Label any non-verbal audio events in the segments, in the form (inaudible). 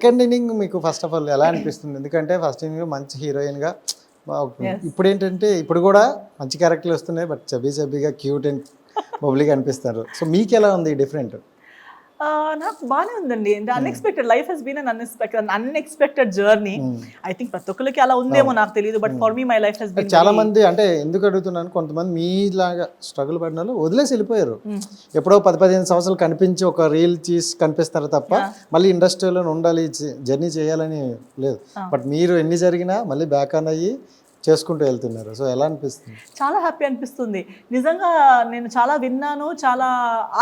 Second inning మీకు first of all ఎలా అనిపిస్తుంది? ఎందుకంటే ఫస్ట్ ఇన్నింగ్ మంచి హీరోయిన్గా ఇప్పుడు ఏంటంటే ఇప్పుడు కూడా మంచి క్యారెక్టర్లు వస్తున్నాయి బట్ చబీ చబీగా క్యూట్ అండ్ బబ్లీగా అనిపిస్తారు. సో మీకు ఎలా ఉంది డిఫరెంట్ నాకు బాగానే ఉందండి. Unexpected life has been un unexpected unexpected journey I think ప్రతి ఒక్కరికి అలా ఉందేమో నాకు తెలియదు but for me my life has been చాలా మంది అంటే ఎందుకు అడుగుతున్నాను కొంతమంది మీలాగా స్ట్రగుల్ పడిన వాళ్ళు వదిలేసి వెళ్ళిపోయారు. ఎప్పుడో పది పదిహేను సంవత్సరాలు కనిపించి ఒక రీల్ తీసి కనిపిస్తారు తప్ప మళ్ళీ ఇండస్ట్రీలో ఉండాలి జర్నీ చేయాలని లేదు. బట్ మీరు ఎన్ని జరిగినా మళ్ళీ బ్యాక్ ఆన్ అయ్యి చేసుకుంటూ వెళ్తున్నారు. సో ఎలా అనిపిస్తుంది? చాలా హ్యాపీ అనిపిస్తుంది. నిజంగా నేను చాలా విన్నాను చాలా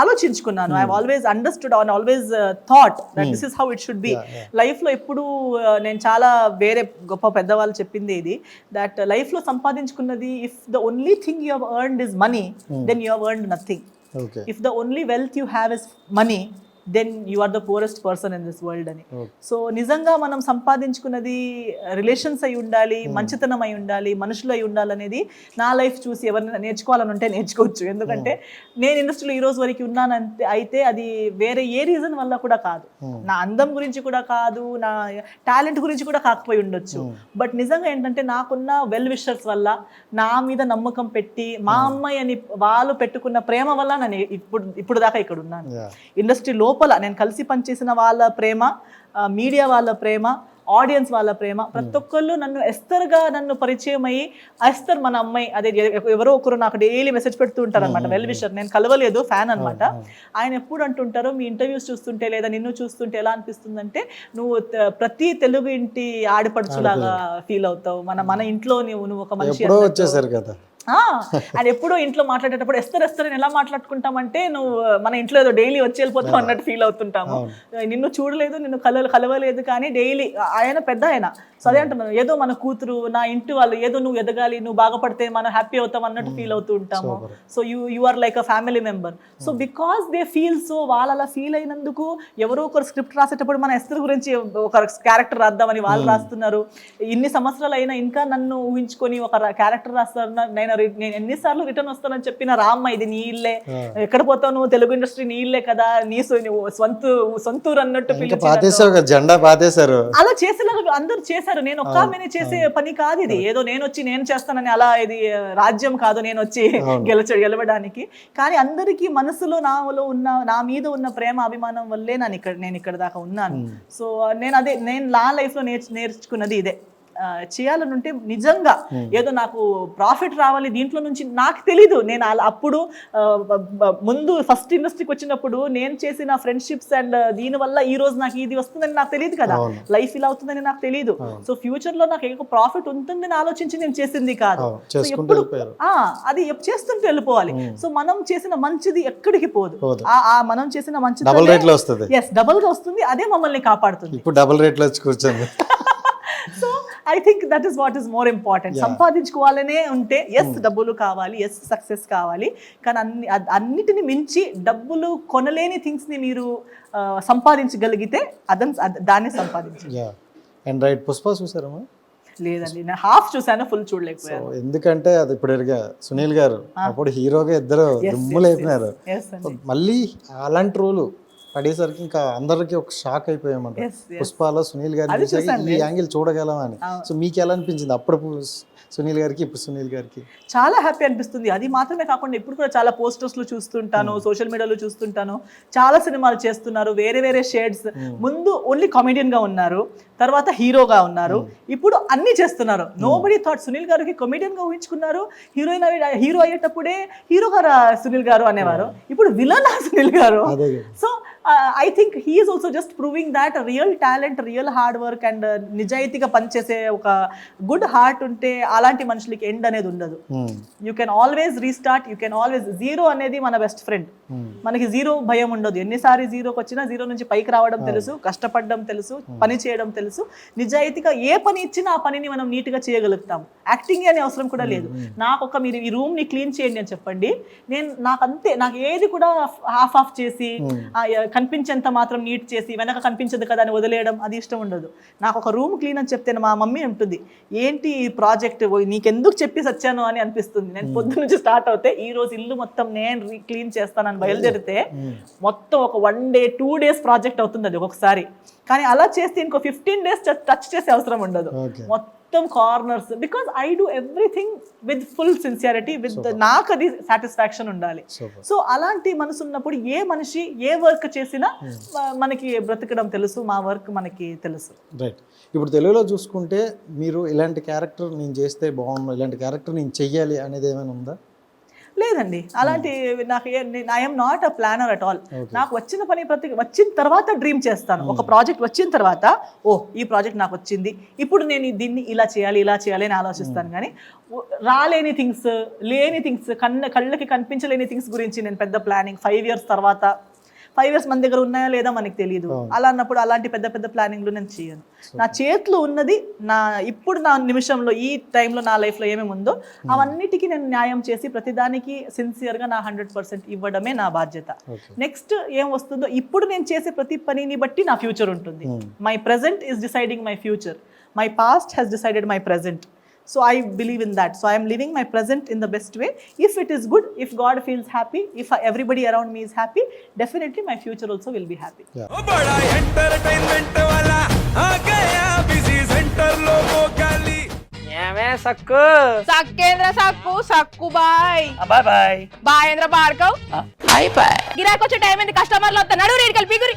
ఆలోచించుకున్నాను. I always understood on always thought that this is how it should be లైఫ్లో ఎప్పుడు నేను చాలా వేరే గొప్ప పెద్దవాళ్ళు చెప్పింది ఇది దట్ లైఫ్లో సంపాదించుకున్నది if the only thing you have earned is money then you have earned nothing if the only wealth you have is money then you are the poorest person in this world అని. So నిజంగా మనం సంపాదించుకున్నది relations అయి ఉండాలి మంచితనం అయి ఉండాలి మనుషులు అయి ఉండాలనేది నా లైఫ్ చూసి ఎవరైనా నేర్చుకోవాలని ఉంటే నేర్చుకోవచ్చు. ఎందుకంటే నేను ఇండస్ట్రీలో ఈ రోజు వరకు ఉన్నానంతే అయితే అది వేరే ఏ రీజన్ వల్ల కూడా కాదు. నా అందం గురించి కూడా కాదు నా టాలెంట్ గురించి కూడా కాకపోయి ఉండొచ్చు. బట్ నిజంగా ఏంటంటే నాకున్న వెల్ విషర్స్ వల్ల నా మీద నమ్మకం పెట్టి మా అమ్మాయి అని వాళ్ళు పెట్టుకున్న ప్రేమ వల్ల నేను ఇప్పుడు ఇప్పుడు దాకా ఇక్కడ ఉన్నాను. ఇండస్ట్రీ లోపల నేను కలిసి పనిచేసిన వాళ్ళ ప్రేమ మీడియా వాళ్ళ ప్రేమ ఆడియన్స్ వాళ్ళ ప్రేమ ప్రతి ఒక్కళ్ళు నన్ను ఎస్తర్గా నన్ను పరిచయం అయ్యి ఎస్తర్ మన అమ్మాయి అదే ఎవరో ఒకరు నాకు డైలీ మెసేజ్ పెడుతూ ఉంటారు అనమాట వెల్ విషర్ నేను కలవలేదు ఫ్యాన్ అన్నమాట. ఆయన ఎప్పుడు అంటుంటారో మీ ఇంటర్వ్యూస్ చూస్తుంటే లేదా నిన్ను చూస్తుంటే ఎలా అనిపిస్తుందంటే నువ్వు ప్రతి తెలుగు ఇంటి ఆడపడుచులాగా ఫీల్ అవుతావు. మన మన ఇంట్లో నువ్వు నువ్వు ఒక మనిషి ఎప్పుడో వచ్చేసారు కదా. అది ఎప్పుడో ఇంట్లో మాట్లాడేటప్పుడు ఎస్తర్ ఎస్తర్ ఎలా మాట్లాడుకుంటామంటే నువ్వు మన ఇంట్లో ఏదో డైలీ వచ్చి వెళ్ళిపోతావు అన్నట్టు ఫీల్ అవుతుంటాము. నిన్ను చూడలేదు నిన్ను కల కలవలేదు కానీ డైలీ ఆయన పెద్ద ఆయన. సో అదే అంటున్నాను ఏదో మన కూతురు నా ఇంటి వాళ్ళు ఏదో నువ్వు ఎదగాలి నువ్వు బాగుపడితే మనం హ్యాపీ అవుతాం అన్నట్టు ఫీల్ అవుతూ ఉంటాము. So you you are like a family member so because they feel so వాళ్ళు అలా ఫీల్ అయినందుకు ఎవరో ఒకరు స్క్రిప్ట్ రాసేటప్పుడు మన ఎస్తర్ గురించి ఒక క్యారెక్టర్ రాద్దామని వాళ్ళు రాస్తున్నారు. ఇన్ని సంవత్సరాలు అయినా ఇంకా నన్ను ఊహించుకొని ఒక క్యారెక్టర్ రాస్తారు నేను నేను ఎన్నిసార్లు రిటర్న్ వస్తానని చెప్పిన రామ్మ ఇది నీ ఇల్లే. ఎక్కడ పోతావు నువ్వు? తెలుగు ఇండస్ట్రీ నీ ఇల్లే కదా. నీ సొంత సొంతూరు అన్నట్టు జెండా పాతేశారు. అలా చేసేలాగా అందరూ చేశారు. నేను ఒక్క ఆమెనే చేసే పని కాదు ఇది. ఏదో నేను వచ్చి నేను చేస్తానని అలా ఇది రాజ్యం కాదు నేను వచ్చి గెలచ గెలవడానికి. కానీ అందరికీ మనసులో నాలో ఉన్న నా మీద ఉన్న ప్రేమ అభిమానం వల్లే నేను ఇక్కడ నేను ఇక్కడ దాకా ఉన్నాను. సో నేను అదే నేను నా లైఫ్లో నేర్చు నేర్చుకున్నది ఇదే. చేయాలనుంటే నిజంగా ఏదో నాకు ప్రాఫిట్ రావాలి దీంట్లో నుంచి నాకు తెలీదు. నేను అప్పుడు ముందు ఫస్ట్ ఇండస్ట్రీకి వచ్చినప్పుడు నేను చేసిన ఫ్రెండ్షిప్స్ అండ్ దీని వల్ల ఈ రోజు నాకు ఇది వస్తుందని నాకు తెలియదు కదా. లైఫ్ ఇలా అవుతుందని నాకు తెలియదు సో ఫ్యూచర్లో నాకు ఏదో ప్రాఫిట్ ఉంటుందని ఆలోచించి నేను చేసింది కాదు. చేసుకుంటూ ఎప్పుడు- అది చేస్తుంటూ వెళ్ళిపోవాలి. సో మనం చేసిన మంచిది ఎక్కడికి పోదు. మనం చేసిన మంచిది డబుల్ రేట్లో వస్తుంది. ఎస్ డబుల్గా వస్తుంది అదే మమ్మల్ని కాపాడుతుంది. ఇప్పుడు డబుల్ రేట్లో వచ్చి కూర్చోండి. (laughs) So I think that is what is more important సంపాదించుకోవాలనే ఉంటే ఎస్ డబ్బులు కావాలి ఎస్ సక్సెస్ కావాలి కానీ అన్ని అన్నిటిని మించి డబ్బులు కొనలేని థింగ్స్ని మీరు సంపాదించగలిగితే అదన్ అద- దాన్ని అండ్ రైట్ పుష్ప చూసారమ్మా? లేదండి నేను హాఫ్ చూసాను ఫుల్ చూడలేకపోయాను. ఎందుకంటే అది ఇప్పుడు సునీల్ గారు అప్పుడు హీరోగా ఇద్దరు దుమ్ము లేపినారు ఎస్ అండి. మళ్ళీ అలాంటి రోలు పడేసరికి ఇంకా అందరికి ఒక షాక్ అయిపోయామంట. పుష్పాలో సునీల్ చూసాక ఈ యాంగిల్ చూడగలం అని. సో మీకు ఎలా అనిపించింది? అప్పుడు సునీల్ గారికి ఇప్పుడు సునీల్ గారికి? చాలా హ్యాపీ అనిపిస్తుంది. అది మాత్రమే కాకుండా ఇప్పుడు కూడా చాలా posters లో చూస్తుంటాను సోషల్ మీడియాలో చూస్తుంటాను. చాలా సినిమాలు చేస్తున్నారు వేరే వేరే షేడ్స్. ముందు ఓన్లీ కామెడియన్గా ఉన్నారు తర్వాత హీరోగా ఉన్నారు. ఇప్పుడు అన్ని చేస్తున్నారు. నో బడీ థాట్ సునీల్ గారికి comedian గా ఊహించుకున్నారు. హీరోయిన్ హీరో అయ్యేటప్పుడే హీరో గారు సునీల్ గారు అనేవారు. ఇప్పుడు villain Sunil garu. So I think he's also just proving that real talent real hard work and నిజాయితీగా పనిచేసే ఒక గుడ్ హార్ట్ ఉంటే అలాంటి మనుషులకి ఎండ్ అనేది ఉండదు. You can always restart you can always zero అనేది మన బెస్ట్ ఫ్రెండ్ ఉమ్, మనకి జీరో భయం ఉండదు. ఎన్నిసారి జీరోకి వచ్చినా జీరో నుంచి పైకి రావడం తెలుసు కష్టపడడం తెలుసు పని చేయడం తెలుసు. నిజాయితీగా ఏ పని ఇచ్చినా ఆ పనిని మనం నీట్గా చేయగలుగుతాం. యాక్టింగ్ అనే అవసరం కూడా లేదు. నాకు ఒక మీరు ఈ రూమ్ని క్లీన్ చేయండి అని చెప్పండి. నేను నాకు అంతే నాకు ఏది కూడా హాఫ్ ఆఫ్ చేసి కనిపించేంత మాత్రం నీట్ చేసి వెనక కనిపించదు కదా అని వదిలేయడం అది ఇష్టం ఉండదు. నాకు ఒక రూమ్ క్లీన్ అని చెప్తే మా మమ్మీ ఉంటుంది ఏంటి ఈ ప్రాజెక్ట్? నీకెందుకు చెప్పేసి వచ్చాను అని అనిపిస్తుంది. నేను పొద్దు నుంచి స్టార్ట్ అవుతే ఈ రోజు ఇల్లు మొత్తం నేను క్లీన్ చేస్తానని బయలుదేరితే మొత్తం ఒక one day two days project అవుతుంది అది ఒక్కొక్కసారి. కానీ అలా చేస్తే ఇంకో ఫిఫ్టీన్ డేస్ టచ్ చేసే అవసరం ఉండదు. ఓకే. మొత్తం corners because I do everything with full sincerity with నాకు అది సాటిస్ఫాక్షన్ ఉండాలి. సో అలాంటి మనసు ఉన్నప్పుడు ఏ మనిషి ఏ వర్క్ చేసినా మ- మనకి బ్రతకడం తెలుసు మా వర్క్ మనకి తెలుసు. రైట్ ఇప్పుడు తెలుగులో చూసుకుంటే మీరు ఇలాంటి క్యారెక్టర్ నేను చేస్తే బాగుండు ఇలాంటి క్యారెక్టర్ నేను చెయ్యాలి అనేది ఏమైనా ఉందా? లేదండి. అలాంటి నాకు I'm not a planner at all నాకు వచ్చిన పని ప్రతి వచ్చిన తర్వాత డ్రీమ్ చేస్తాను. ఒక ప్రాజెక్ట్ వచ్చిన తర్వాత ఓ ఈ ప్రాజెక్ట్ నాకు వచ్చింది. ఇప్పుడు నేను దీన్ని ఇలా చేయాలి ఇలా చేయాలి అని ఆలోచిస్తాను. కానీ ఓ- రాలేని థింగ్స్ లేని థింగ్స్ కన్న కళ్ళకి కనిపించలేని థింగ్స్ గురించి నేను పెద్ద ప్లానింగ్ ఫైవ్ ఇయర్స్ తర్వాత ఫైవ్ ఇయర్స్ మన దగ్గర ఉన్నాయా లేదా మనకి తెలియదు అలా అన్నప్పుడు అలాంటి పెద్ద పెద్ద ప్లానింగ్లు నేను చేయను. నా చేతిలో ఉన్నది నా ఇప్పుడు నా నిమిషంలో ఈ టైంలో నా లైఫ్లో ఏమేమి ఉందో అవన్నిటికీ నేను న్యాయం చేసి ప్రతిదానికి సిన్సియర్గా నా హండ్రెడ్ పర్సెంట్ ఇవ్వడమే నా బాధ్యత. నెక్స్ట్ ఏం వస్తుందో ఇప్పుడు నేను చేసే ప్రతి పనిని బట్టి నా ఫ్యూచర్ ఉంటుంది. My present is deciding my future my past has decided my present So I believe in that. So I am living my present in the best way. If it is good, if God feels happy, if everybody around me is happy, definitely my future also will be happy. ఏమే సక్కు సక్కేంద్ర సక్కు సక్కు బాయ్ బాయ్ బాయ్ బాయేంద్ర బాడ్కవ్ బాయ్ బాయ్ గిరాకొచ్చే టైం ఏంది కస్టమర్లు వస్తా నడు రేడికల్ పిగురి